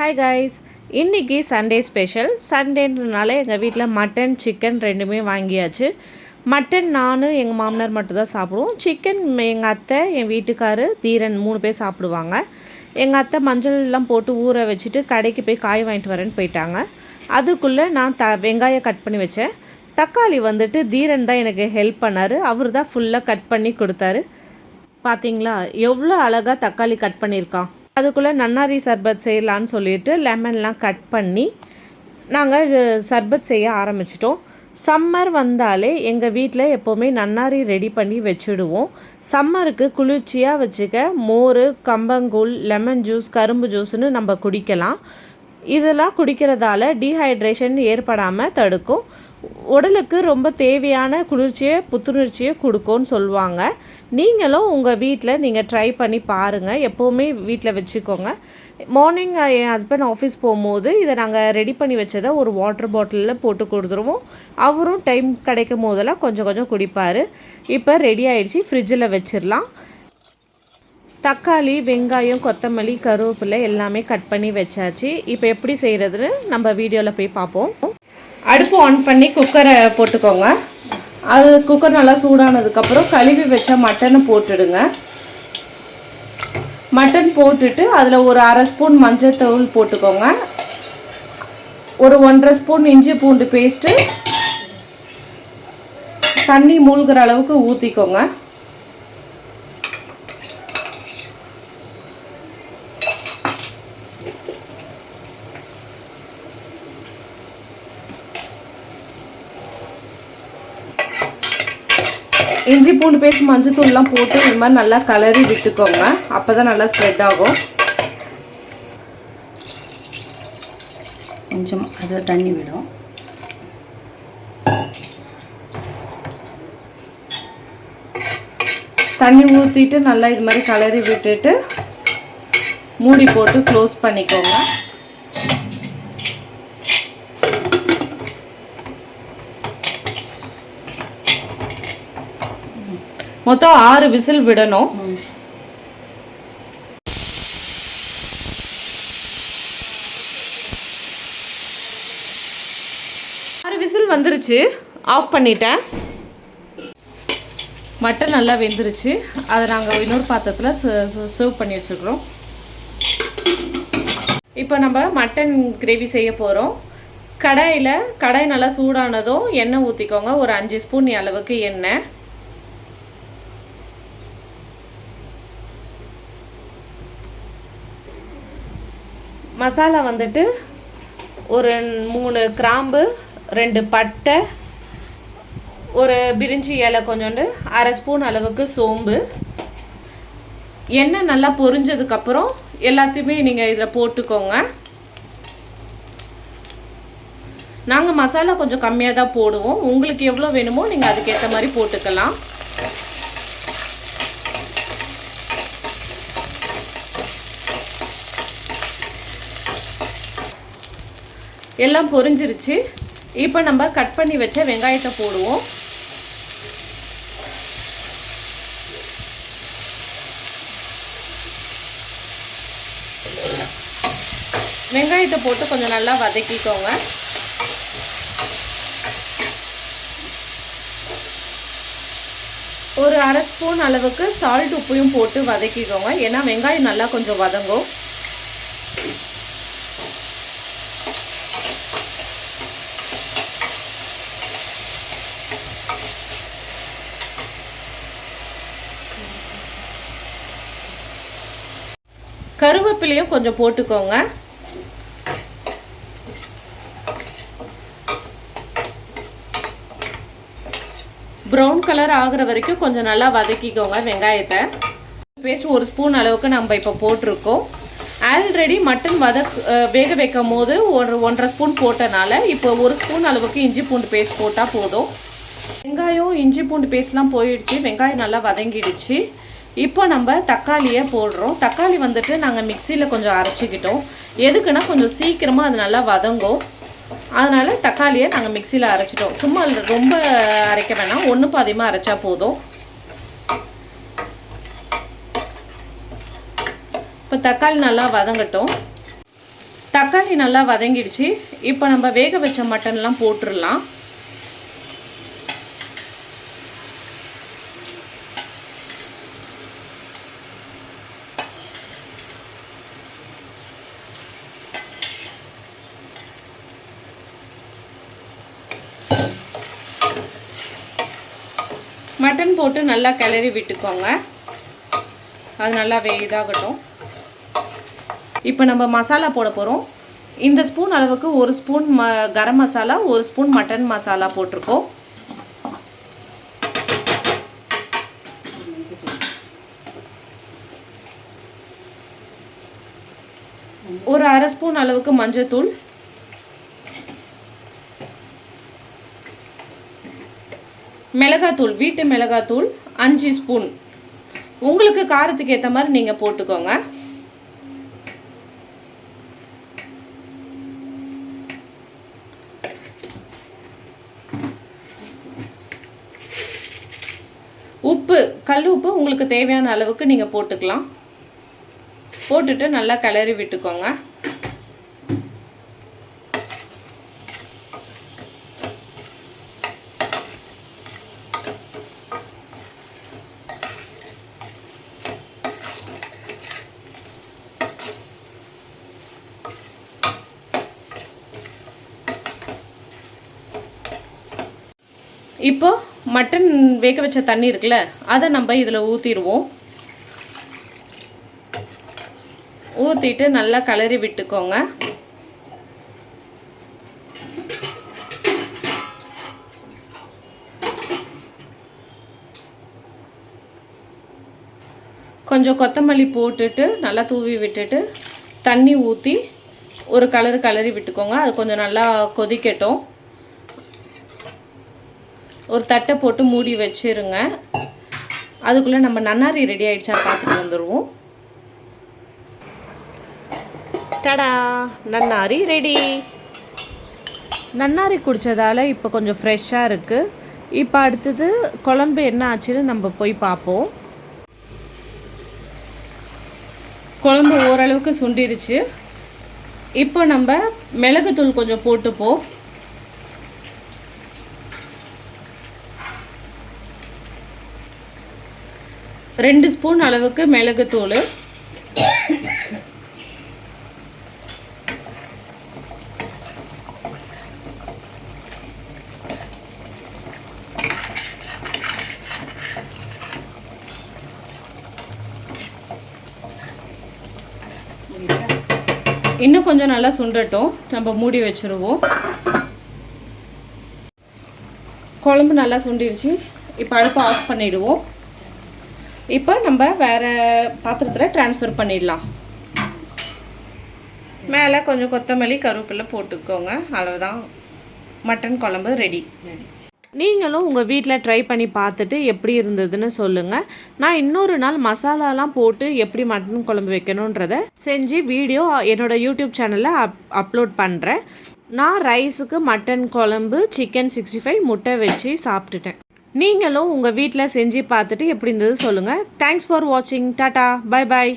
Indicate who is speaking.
Speaker 1: Hi guys இன்னைக்கு Sunday special சண்டேன்றனால எங்கள் வீட்டில் மட்டன் சிக்கன் ரெண்டுமே வாங்கியாச்சு. மட்டன் நான் எங்கள் மாமனார் மட்டும்தான் சாப்பிடுவோம். சிக்கன் எங்கள் அத்தை என் வீட்டுக்காரு தீரன் மூணு பேர் சாப்பிடுவாங்க. எங்கள் அத்தை மஞ்சள்லாம் போட்டு ஊற வச்சுட்டு கடைக்கு போய் காய் வாங்கிட்டு வரேன்னு போயிட்டாங்க. அதுக்குள்ளே நான் த வெங்காயம் கட் பண்ணி வச்சேன். தக்காளி வந்துட்டு தீரன் தான் எனக்கு ஹெல்ப் பண்ணார். அவர் தான் ஃபுல்லாக கட் பண்ணி கொடுத்தாரு. பார்த்தீங்களா எவ்வளோ அழகாக தக்காளி கட் பண்ணியிருக்கான். அதுக்குள்ளே நன்னாரி சர்பத் செய்யலான்னு சொல்லிட்டு லெமன்லாம் கட் பண்ணி நாங்கள் சர்பத் செய்ய ஆரம்பிச்சிட்டோம். சம்மர் வந்தாலே எங்கள் வீட்டில் எப்போவுமே நன்னாரி ரெடி பண்ணி வச்சுடுவோம். சம்மருக்கு குளிர்ச்சியாக வச்சுக்க மோர் கம்பங்கூழ் லெமன் ஜூஸ் கரும்பு ஜூஸ்னு நம்ம குடிக்கலாம். இதெல்லாம் குடிக்கிறதால டீஹைட்ரேஷன் ஏற்படாமல் தடுக்கும். உடலுக்கு ரொம்ப தேவையான குளிர்ச்சியை புத்துணர்ச்சியை கொடுக்கும்னு சொல்லுவாங்க. நீங்களும் உங்கள் வீட்டில் நீங்கள் ட்ரை பண்ணி பாருங்கள் எப்போவுமே வீட்டில் வச்சுக்கோங்க. மார்னிங் என் ஹஸ்பண்ட் ஆஃபீஸ் போகும்போது இதை நாங்கள் ரெடி பண்ணி வச்சதை ஒரு வாட்டர் பாட்டிலில் போட்டு கொடுத்துருவோம். அவரும் டைம் கிடைக்கும் போதெல்லாம் கொஞ்சம் கொஞ்சம் குடிப்பார். இப்போ ரெடி ஆகிடுச்சி ஃப்ரிட்ஜில் வச்சிடலாம். தக்காளி வெங்காயம் கொத்தமல்லி கருவேப்பிலை எல்லாமே கட் பண்ணி வச்சாச்சு. இப்போ எப்படி செய்கிறதுன்னு நம்ம வீடியோவில் போய் பார்ப்போம். அடுப்பு ஆன் பண்ணி குக்கரை போட்டுக்கோங்க. அது குக்கர் நல்லா சூடானதுக்கப்புறம் கழுவி வச்ச மட்டனை போட்டுடுங்க. மட்டன் போட்டுட்டு அதில் ஒரு அரை ஸ்பூன் மஞ்சள் தூள் போட்டுக்கோங்க. ஒரு ஒன்றரை ஸ்பூன் இஞ்சி பூண்டு பேஸ்ட்டு தண்ணி மூழ்கிற அளவுக்கு ஊற்றிக்கோங்க இஞ்சி பூண்டு பேஸ்ட் மஞ்சத்தூள்லாம் போட்டு இது மாதிரி நல்லா கலரி விட்டுக்கோங்க. அப்போ தான் நல்லா ஸ்ப்ரெட் ஆகும்.
Speaker 2: கொஞ்சம் அதில் தண்ணி விடும்.
Speaker 1: தண்ணி ஊற்றிட்டு நல்லா இது மாதிரி கலரி விட்டுட்டு மூடி போட்டு க்ளோஸ் பண்ணிக்கோங்க. மொத்தம் ஆறு விசில் விடணும். ஆறு விசில் வந்துருச்சு. ஆஃப் பண்ணிட்டேன். மட்டன் நல்லா வெந்துருச்சு. அதை நாங்கள் இன்னொரு பாத்திரத்தில் சர்வ் பண்ணி வச்சுருக்குறோம். இப்போ நம்ம மட்டன் கிரேவி செய்ய போகிறோம் கடாயில் கடாய் நல்லா சூடானதும் எண்ணெய் ஊற்றிக்கோங்க ஒரு அஞ்சு ஸ்பூன் அளவுக்கு எண்ணெய். மசாலா வந்துட்டு ஒரு மூணு கிராம்பு ரெண்டு பட்டை ஒரு பிரிஞ்சி இலை கொஞ்சோண்டு அரை ஸ்பூன் அளவுக்கு சோம்பு. எண்ணெய் நல்லா பொரிஞ்சதுக்கப்புறம் எல்லாத்தையுமே நீங்கள் இதில் போட்டுக்கோங்க. நாங்கள் மசாலா கொஞ்சம் கம்மியாக தான் போடுவோம். உங்களுக்கு எவ்வளோ வேணுமோ நீங்கள் அதுக்கேற்ற மாதிரி போட்டுக்கலாம். எல்லாம் பொரிஞ்சிருச்சு. இப்போ நம்ம கட் பண்ணி வச்ச வெங்காயத்தை போடுவோம். வெங்காயத்தை போட்டு கொஞ்சம் நல்லா வதக்கிக்கோங்க. ஒரு அரை ஸ்பூன் அளவுக்கு சால்ட் உப்பையும் போட்டு வதக்கிக்கோங்க. ஏன்னா வெங்காயம் நல்லா கொஞ்சம் வதங்கும். கருவேப்பிலையும் கொஞ்சம் போட்டுக்கோங்க. ப்ரௌன் கலர் ஆகிற வரைக்கும் கொஞ்சம் நல்லா வதக்கிக்கோங்க வெங்காயத்தை. பேஸ்ட் ஒரு ஸ்பூன் அளவுக்கு நம்ம இப்போ போட்டிருக்கோம். ஆல்ரெடி மட்டன் வதக் வேக வைக்கும் போது ஒரு ஒன்றரை ஸ்பூன் போட்டனால இப்போ ஒரு ஸ்பூன் அளவுக்கு இஞ்சி பூண்டு பேஸ்ட் போட்டால் போதும். வெங்காயம் இஞ்சி பூண்டு பேஸ்ட்லாம் போயிடுச்சு. வெங்காயம் நல்லா வதங்கிடுச்சு. இப்போ நம்ம தக்காளியை போடுறோம். தக்காளி வந்துட்டு நாங்கள் மிக்சியில் கொஞ்சம் அரைச்சிக்கிட்டோம். எதுக்குன்னா கொஞ்சம் சீக்கிரமாக அது நல்லா வதங்கும். அதனால் தக்காளியை நாங்கள் மிக்சியில் அரைச்சிட்டோம். சும்மா ரொம்ப அரைக்க வேணாம். ஒன்று பாதியமாக அரைச்சா போதும். இப்போ தக்காளி நல்லா வதங்கட்டும். தக்காளி நல்லா வதங்கிடுச்சு. இப்போ நம்ம வேக வச்ச மட்டன்லாம் போட்டுடலாம். மட்டன் போட்டு நல்லா கிளறி விட்டுக்கோங்க. அது நல்லா வே இதாகட்டும். இப்போ நம்ம மசாலா போட போகிறோம் இந்த ஸ்பூன் அளவுக்கு ஒரு ஸ்பூன் ம கரம் மசாலா ஒரு ஸ்பூன் மட்டன் மசாலா போட்டிருக்கோம். ஒரு அரை ஸ்பூன் அளவுக்கு மஞ்சத்தூள். மிளகாத்தூள் வீட்டு மிளகாத்தூள் அஞ்சு ஸ்பூன். உங்களுக்கு காரத்துக்கு ஏற்ற மாதிரி நீங்கள் போட்டுக்கோங்க. உப்பு கல் உப்பு உங்களுக்கு தேவையான அளவுக்கு நீங்கள் போட்டுக்கலாம். போட்டுட்டு நல்லா கிளறி விட்டுக்கோங்க. இப்போ மட்டன் வேக வச்ச தண்ணி இருக்குல்ல அதை நம்ம இதில் ஊற்றிடுவோம் ஊற்றிட்டு நல்லா கிளறி விட்டுக்கோங்க. கொஞ்சம் கொத்தமல்லி போட்டுட்டு நல்லா தூவி விட்டுட்டு தண்ணி ஊற்றி ஒரு கலரு கலரி விட்டுக்கோங்க. அது கொஞ்சம் நல்லா கொதிக்கட்டும். ஒரு தட்டை போட்டு மூடி வச்சிருங்க. அதுக்குள்ளே நம்ம நன்னாரி ரெடி ஆகிடுச்சா பார்த்துட்டு வந்துடுவோம் டடா நன்னாரி ரெடி நன்னாரி குடித்ததால் இப்போ கொஞ்சம் ஃப்ரெஷ்ஷாக இருக்குது இப்போ அடுத்தது குழம்பு என்ன ஆச்சுன்னு நம்ம போய் பார்ப்போம். குழம்பு ஓரளவுக்கு சுண்டிருச்சு. இப்போ நம்ம மிளகுத்தூள் கொஞ்சம் போட்டுப்போம். ரெண்டு ஸ்பூன் அளவுக்கு மிளகுத்தூள். இன்னும் கொஞ்சம் நல்லா சுண்டட்டும். நம்ம மூடி வச்சுருவோம். குழம்பு நல்லா சுண்டிருச்சு. இப்போ அடுப்பை ஆஃப் பண்ணிவிடுவோம் இப்போ நம்ம வேறு பாத்திரத்தில் ட்ரான்ஸ்ஃபர் பண்ணிடலாம். மேலே கொஞ்சம் கொத்தமல்லி கருவேப்பிலை போட்டுக்கோங்க. அவ்வளோதான் மட்டன் குழம்பு ரெடி நீங்களும் உங்கள் வீட்டில் ட்ரை பண்ணி பார்த்துட்டு எப்படி இருந்ததுன்னு சொல்லுங்கள் நான் இன்னொரு நாள் மசாலாலாம் போட்டு எப்படி மட்டன் குழம்பு வைக்கணுன்றத செஞ்சு வீடியோ என்னோடய யூடியூப் சேனலில் அப் அப்லோட் பண்ணுறேன் நான் ரைஸுக்கு மட்டன் குழம்பு சிக்கன் சிக்ஸ்டி ஃபைவ் முட்டை வச்சு சாப்பிட்டுட்டேன். நீங்களும் உங்கள் வீட்டில் செஞ்சு பார்த்துட்டு எப்படி இருந்தது சொல்லுங்கள் தேங்க்ஸ் ஃபார் வாட்சிங் டாட்டா பை பாய்